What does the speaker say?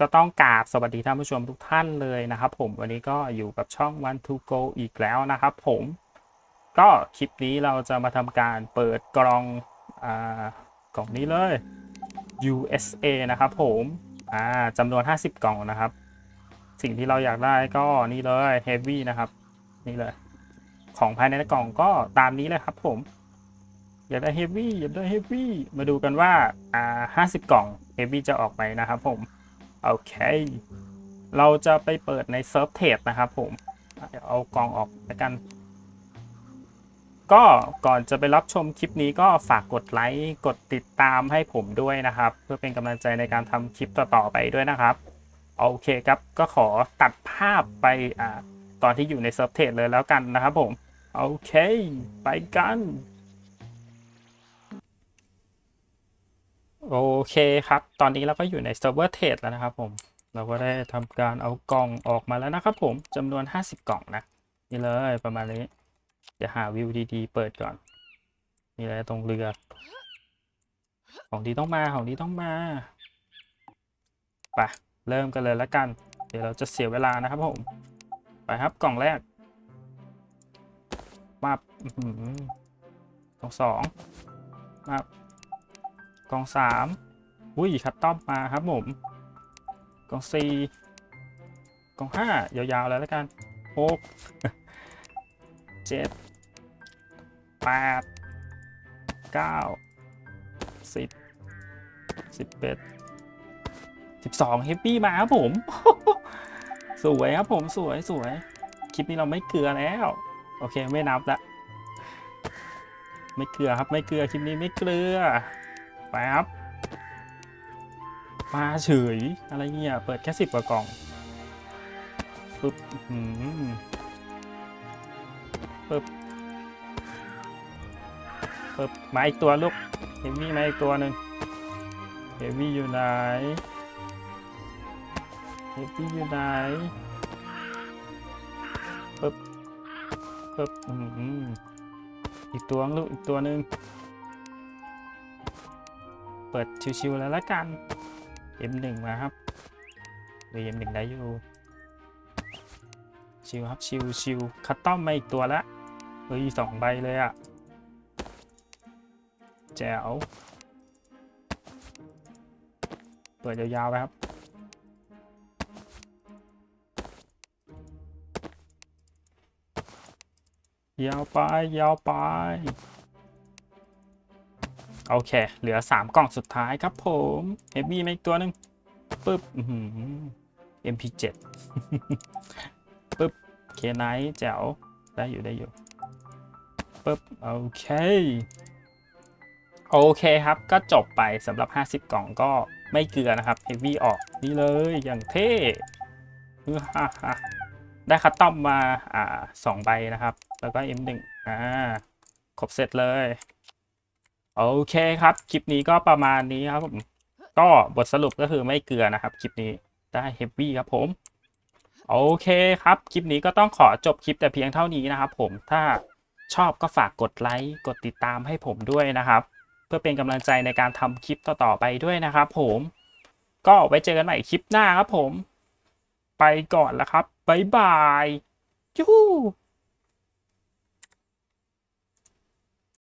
ก็ต้องกราบสวัสดีท่านผู้ชมทุกท่านเลยนะครับ ผมวันนี้ก็อยู่กับช่อง One to Go อีกแล้วนะครับผมก็คลิปนี้เราจะมาทำการเปิดกล่องอ่ากล่องนี้เลย USA นะครับผมอ่าจำนวน 50 กล่องนะครับ สิ่งที่เราอยากได้ก็นี่เลย Heavy นะครับ นี่เลย ของภายในกล่องก็ตามนี้เลยครับผม อยากได้ Heavy อยากได้ Heavy มาดูกันว่าอ่า50 กล่อง Heavy จะออกไหมนะครับผม โอเค เราจะไปเปิดในเซิร์ฟเทรดนะครับผม เดี๋ยวเอากล่องออกแล้วกัน ก็ก่อนจะไปรับชมคลิปนี้ก็ฝากกดไลค์ กดติดตามให้ผมด้วยนะครับ เพื่อเป็นกำลังใจในการทำคลิปต่อๆไปด้วยนะครับโอเคครับ ก็ขอตัดภาพไปอ่าตอนที่อยู่ในเซิร์ฟเทรดเลยแล้วกันนะครับผม โอเค ไปกัน โอเคครับ ตอนนี้เราก็อยู่ในเซิร์ฟเวอร์เทรดแล้วนะครับผม เราก็ได้ทำการเอากล่องออกมาแล้วนะครับผมจำนวน 50 กล่องนะ นี่เลยประมาณนี้เดี๋ยวหาวิวดีๆ เปิดก่อน นี่เลยตรงเรือ ของดีต้องมา ของดีต้องมาไปเริ่มกันเลยแล้วกัน เดี๋ยวเราจะเสียเวลานะครับผม ไปครับกล่องแรกมาบอื้อหือกล่องสองมาบ กองสามอุ้ยคัตตอมมาครับผมกองสี่กองห้ายาวๆเลยแล้วกันหกเจ็ดแปดเก้าสิบสิบเอ็ดสิบสองเฮปปี้มาครับผม สวยครับผมสวยสวยคลิปนี้เราไม่เกลือแล้ว โอเคไม่นับละ ไม่เกลือครับไม่เกลือคลิปนี้ไม่เกลือ ปครับมาเฉยอะไรเงี้ยเปิดแค่สิบกว่ากล่องปึ๊บอื้อหือปึ๊บปึ๊บมาอีกตัวลูกเฮฟวี่มาอีกตัวหนึ่งเฮฟวี่อยู่ไหนเฮฟวี่อยู่ไหนปึ๊บปึ๊บอื้อหืออีกตัวลูกอีกตัวหนึ่ง เปิดชิวๆแล้วละกัน M1 มาครับดู M1 ได้อยู่ ชิวครับชิวชิวคัตตอมมาอีกตัวละเฮ้ยสองใบเลยอะแจ๋วเปิดยาวๆไปครับยาวไปยาวไป โอเค เหลือ 3 กล่องสุดท้ายครับผมเฮฟวี่มาอีกตัวหนึ่งปึ๊บอื้อหือ MP7 ปึ๊บเคไนท์แจ๋วได้อยู่ได้อยู่ปึ๊บโอเค โอเคครับก็จบไปสำหรับ 50 กล่องก็ไม่เกลือนะครับเฮฟวี่ออกนี่เลยอย่างเท่ฮ่าฮ่าได้คัตตอมมาอ่าสองใบนะครับ แล้วก็ M1 อ่าครบเสร็จเลย โอเคครับ คลิปนี้ก็ประมาณนี้ครับผมก็บทสรุปก็คือไม่เกลือนะครับ คลิปนี้ได้เฮฟวี่ครับผม โอเคครับ คลิปนี้ก็ต้องขอจบคลิปแต่เพียงเท่านี้นะครับผมถ้าชอบก็ฝากกดไลค์กดติดตามให้ผมด้วยนะครับ เพื่อเป็นกำลังใจในการทำคลิปต่อๆไปด้วยนะครับผมก็ไว้เจอกันใหม่คลิปหน้าครับผม ไปก่อนแล้วครับบ๊ายบายยูฮู